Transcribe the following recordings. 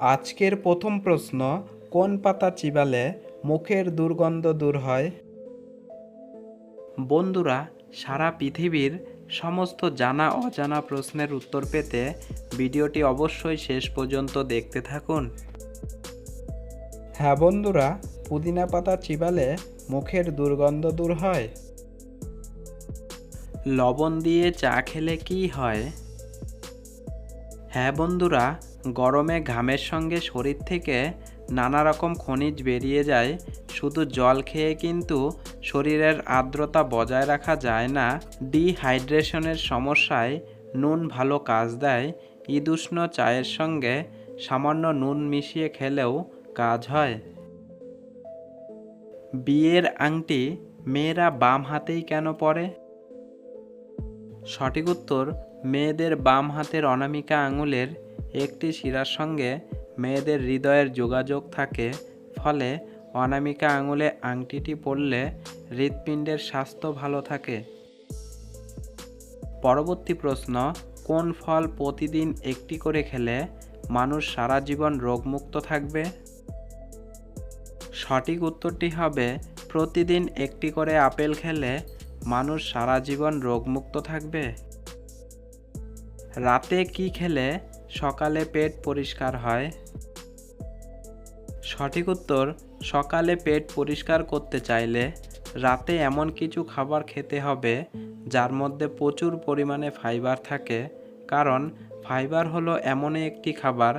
আজকের প্রথম প্রশ্ন, কোন পাতা চিবালে মুখের দুর্গন্ধ দূর হয়? বন্ধুরা, সারা পৃথিবীর সমস্ত জানা অজানা প্রশ্নের উত্তর পেতে ভিডিওটি অবশ্যই শেষ পর্যন্ত দেখতে থাকুন। হ্যাঁ বন্ধুরা, পুদিনা পাতা চিবালে মুখের দুর্গন্ধ দূর হয়? লবণ দিয়ে চা খেলে কি হয়? হ্যাঁ বন্ধুরা, গরমে ঘামের সঙ্গে শরীর থেকে নানা রকম খনিজ বেরিয়ে যায়। শুধু জল খেয়ে কিন্তু শরীরের আর্দ্রতা বজায় রাখা যায় না। ডিহাইড্রেশনের সমস্যায় নুন ভালো কাজ দেয়। ইদুষ্ণ চায়ের সঙ্গে সামান্য নুন মিশিয়ে খেলেও কাজ হয়। বিয়ের আংটি মেয়েরা বাম হাতেই কেন পরে? সঠিক উত্তর মেয়েদের বাম হাতের অনামিকা আঙুলের একটি শিরার সঙ্গে মেয়েদের হৃদয়ের যোগাযোগ থাকে, ফলে অনামিকা আঙুলে আংটিটি পরলে হৃৎপিণ্ডের স্বাস্থ্য ভালো থাকে। পরবর্তী প্রশ্ন, কোন ফল প্রতিদিন একটি করে খেলে মানুষ সারা জীবন রোগমুক্ত থাকবে? সঠিক উত্তরটি হবে, প্রতিদিন একটি করে আপেল খেলে মানুষ সারা জীবন রোগমুক্ত থাকবে। রাতে কি খেলে সকালে পেট পরিষ্কার হয়? সঠিক উত্তর, সকালে পেট পরিষ্কার করতে চাইলে রাতে এমন কিছু খাবার খেতে হবে যার মধ্যে প্রচুর পরিমাণে ফাইবার থাকে। কারণ ফাইবার হলো এমনই একটি খাবার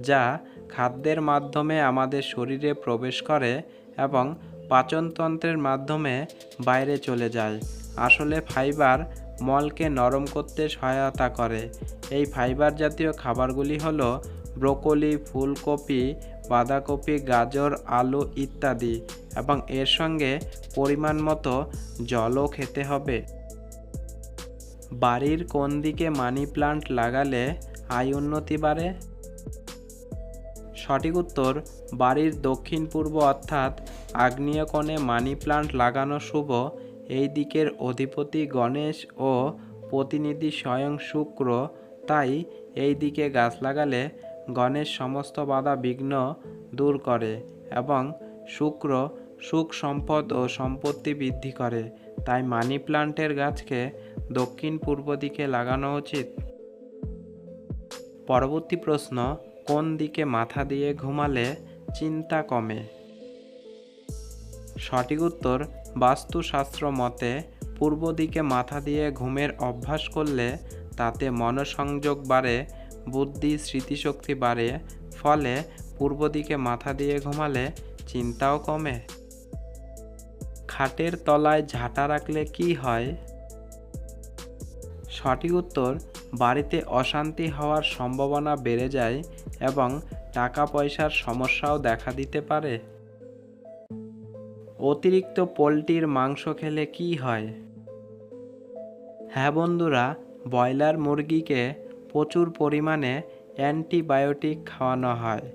যা খাদ্যের মাধ্যমে আমাদের শরীরে প্রবেশ করে এবং পাচনতন্ত্রের মাধ্যমে বাইরে চলে যায়। আসলে ফাইবার মলকে নরম করতে সহায়তা করে। এই ফাইবার জাতীয় খাবারগুলি হলো ব্রোকলি, ফুলকপি, বাঁধাকপি, গাজর, আলু ইত্যাদি এবং এর সঙ্গে পরিমাণ মতো জলও খেতে হবে। বাড়ির কোন দিকে মানি প্লান্ট লাগালে আয় উন্নতি বাড়ে? সঠিক উত্তর, বাড়ির দক্ষিণ পূর্ব অর্থাৎ আগ্নেয় কোণে মানি প্লান্ট লাগানো শুভ এই দিকের অধিপতি গণেশ ও প্রতিনিধি স্বয়ং শুক্র। তাই এই দিকে গাছ লাগালে গণেশ সমস্ত বাধা বিঘ্ন দূর করে এবং শুক্র সুখ সম্পদ ও সম্পত্তি বৃদ্ধি করে। তাই মানি প্লান্টের গাছকে দক্ষিণ পূর্ব দিকে লাগানো উচিত। পরবর্তী প্রশ্ন, কোন দিকে মাথা দিয়ে ঘুমালে চিন্তা কমে? সঠিক উত্তর বাস্তুশাস্ত্র মতে পূর্ব দিকে মাথা দিয়ে ঘুমের অভ্যাস করলে তাতে মনসংযোগ বাড়ে, বুদ্ধি স্মৃতিশক্তি বাড়ে, ফলে পূর্ব দিকে মাথা দিয়ে ঘুমালে চিন্তাও কমে। খাটের তলায় ঝাঁটা রাখলে কি হয়? সঠিক উত্তর, বাড়িতে অশান্তি হওয়ার সম্ভাবনা বেড়ে যায় এবং টাকা পয়সার সমস্যাও দেখা দিতে পারে। অতিরিক্ত পোলট্রির মাংস খেলে কি হয়? হ্যাঁ বন্ধুরা, ব্রয়লার মুরগিকে প্রচুর পরিমাণে অ্যান্টিবায়োটিক খাওয়ানো হয়,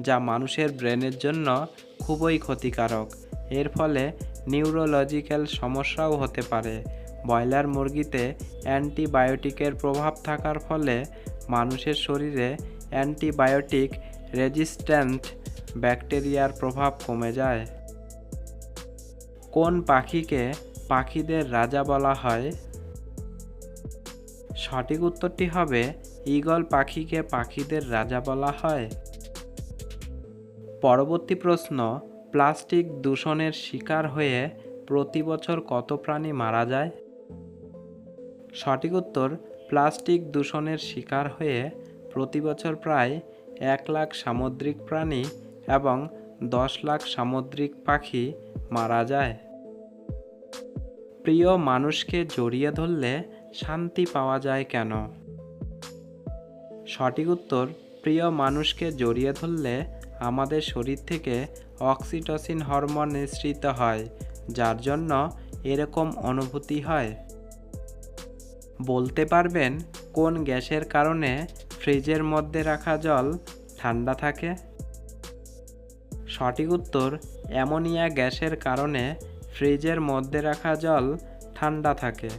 যা মানুষের ব্রেনের জন্য খুবই ক্ষতিকারক। এর ফলে নিউরোলজিক্যাল সমস্যাও হতে পারে। ব্রয়লার মুরগিতে অ্যান্টিবায়োটিকের প্রভাব থাকার ফলে মানুষের শরীরে অ্যান্টিবায়োটিক রেজিস্ট্যান্ট ব্যাকটেরিয়ার প্রভাব কমে যায়। কোন পাখিকে পাখিদের রাজা বলা হয়? সঠিক উত্তরটি হবে, ঈগল পাখিকে পাখিদের রাজা বলা হয়। পরবর্তী প্রশ্ন, প্লাস্টিক দূষণের শিকার হয়ে প্রতি বছর কত প্রাণী মারা যায়? সঠিক উত্তর, প্লাস্টিক দূষণের শিকার হয়ে প্রতি বছর প্রায় এক লাখ সামুদ্রিক প্রাণী এবং দশ লাখ সামুদ্রিক পাখি মারা যায়। প্রিয় মানুষকে জড়িয়ে ধরলে শান্তি পাওয়া যায় কেন? সঠিক উত্তর, প্রিয় মানুষকে জড়িয়ে ধরলে আমাদের শরীর থেকে অক্সিটোসিন হরমোন নিঃসৃত হয়, যার জন্য এরকম অনুভূতি হয়। বলতে পারবেন, কোন গ্যাসের কারণে ফ্রিজের মধ্যে রাখা জল ঠান্ডা থাকে? সঠিক উত্তর, অ্যামোনিয়া গ্যাসের কারণে ফ্রিজের মধ্যে রাখা জল ঠান্ডা থাকে।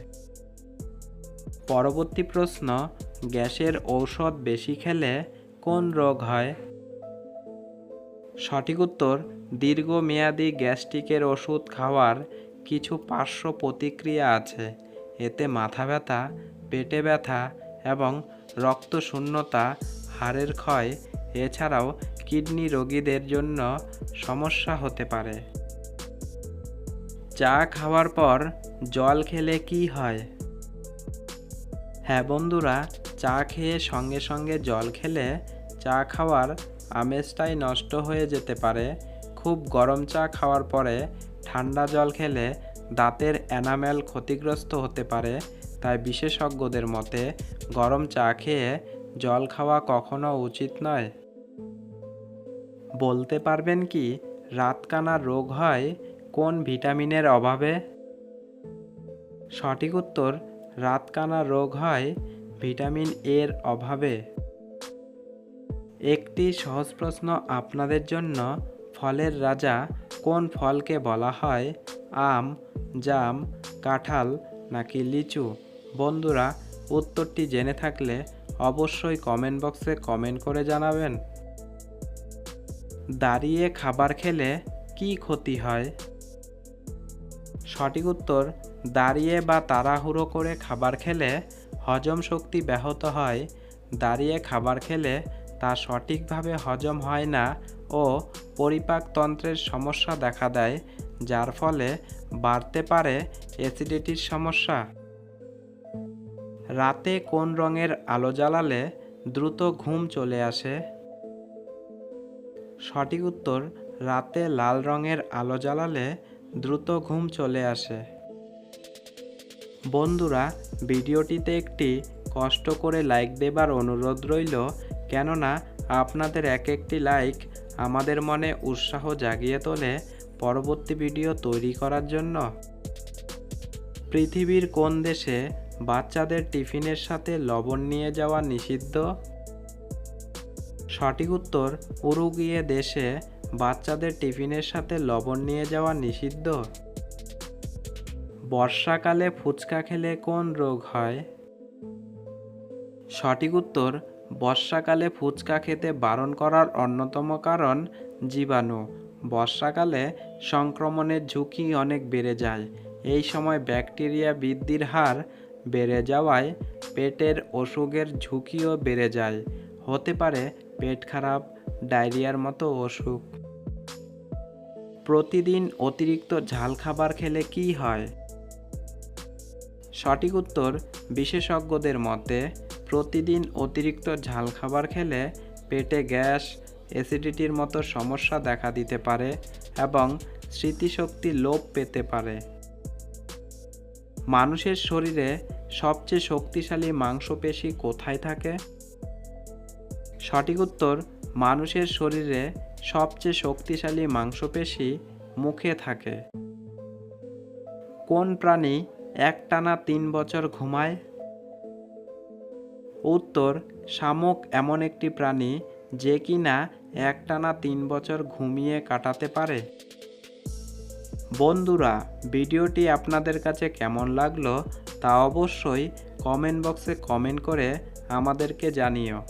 পরবর্তী প্রশ্ন, গ্যাসের ঔষধ বেশি খেলে কোন রোগ হয়? সঠিক উত্তর, দীর্ঘমেয়াদী গ্যাস্ট্রিকের ওষুধ খাওয়ার কিছু পার্শ্ব প্রতিক্রিয়া আছে। এতে মাথা ব্যথা, পেটে ব্যথা এবং রক্তশূন্যতা, হাড়ের ক্ষয় এছাড়াও কিডনি রোগীদের জন্য সমস্যা হতে পারে। চা খাওয়ার পর জল খেলে কি হয়? হ্যাঁ বন্ধুরা, চা খেয়ে সঙ্গে সঙ্গে জল খেলে চা খাওয়ার আমেজটাই নষ্ট হয়ে যেতে পারে। খুব গরম চা খাওয়ার পরে ঠান্ডা জল খেলে দাঁতের এনামেল ক্ষতিগ্রস্ত হতে পারে। তাই বিশেষজ্ঞদের মতে গরম চা খেয়ে জল খাওয়া কখনো উচিত নয়। বলতে পারবেন কি, রাতকানা রোগ হয় কোন ভিটামিনের অভাবে? সঠিক উত্তর, রাতকানা রোগ হয় ভিটামিন এর অভাবে। একটি সহজ প্রশ্ন আপনাদের জন্য, ফলের রাজা কোন ফলকে বলা হয়, আম, জাম, কাঁঠাল নাকি লিচু? বন্ধুরা, উত্তরটি জেনে থাকলে অবশ্যই কমেন্ট বক্সে কমেন্ট করে জানাবেন। দাঁড়িয়ে খাবার খেলে কি ক্ষতি হয়? সঠিক উত্তর, দাঁড়িয়ে বা তাড়াহুড়ো করে খাবার খেলে হজম শক্তি ব্যাহত হয়। দাঁড়িয়ে খাবার খেলে তা সঠিকভাবে হজম হয় না ও পরিপাকতন্ত্রের সমস্যা দেখা দেয়, যার ফলে বাড়তে পারে অ্যাসিডিটির সমস্যা। রাতে কোন রঙের আলো জ্বালালে দ্রুত ঘুম চলে আসে? সঠিক উত্তর, রাতে লাল রঙের আলো জ্বালালে দ্রুত ঘুম চলে আসে। বন্ধুরা, ভিডিওটিতে একটি কষ্ট করে লাইক দেবার অনুরোধ রইল, কেননা আপনাদের এক একটি লাইক আমাদের মনে উৎসাহ জাগিয়ে তোলে পরবর্তী ভিডিও তৈরি করার জন্য। পৃথিবীর কোন দেশে বাচ্চাদের টিফিনের সাথে লবণ নিয়ে যাওয়া নিষিদ্ধ? সঠিক উত্তর উরুগুয়ে দেশে বাচ্চাদের টিফিনের সাথে লবণ নিয়ে যাওয়া নিষিদ্ধ। বর্ষাকালে ফুচকা খেলে কোন রোগ হয়? সঠিক উত্তর, বর্ষাকালে ফুচকা খেতে বারণ করার অন্যতম কারণ জীবাণু। বর্ষাকালে সংক্রমণের ঝুঁকি অনেক বেড়ে যায়। এই সময় ব্যাকটেরিয়া বৃদ্ধির হার বেড়ে যাওয়ায় পেটের অসুখের ঝুঁকিও বেড়ে যায়। হতে পারে পেট খারাপ, ডায়রিয়ার মতো অসুখ। প্রতিদিন অতিরিক্ত ঝাল খাবার খেলে কি হয়? সঠিক উত্তর বিশেষজ্ঞদের মতে, প্রতিদিন অতিরিক্ত ঝাল খাবার খেলে পেটে গ্যাস, অ্যাসিডিটির মতো সমস্যা দেখা দিতে পারে এবং স্মৃতিশক্তি লোপ পেতে পারে। মানুষের শরীরে সবচেয়ে শক্তিশালী মাংসপেশি কোথায় থাকে? সঠিক উত্তর, মানুষের শরীরে সবচেয়ে শক্তিশালী মাংসপেশি মুখে থাকে। কোন প্রাণী একটানা তিন বছর ঘুমায়? উত্তর, শামুক এমন একটি প্রাণী যে কিনা একটানা তিন বছর ঘুমিয়ে কাটাতে পারে। বন্ধুরা, ভিডিওটি আপনাদের কাছে কেমন লাগল তা অবশ্যই কমেন্ট বক্সে কমেন্ট করে আমাদেরকে জানিও।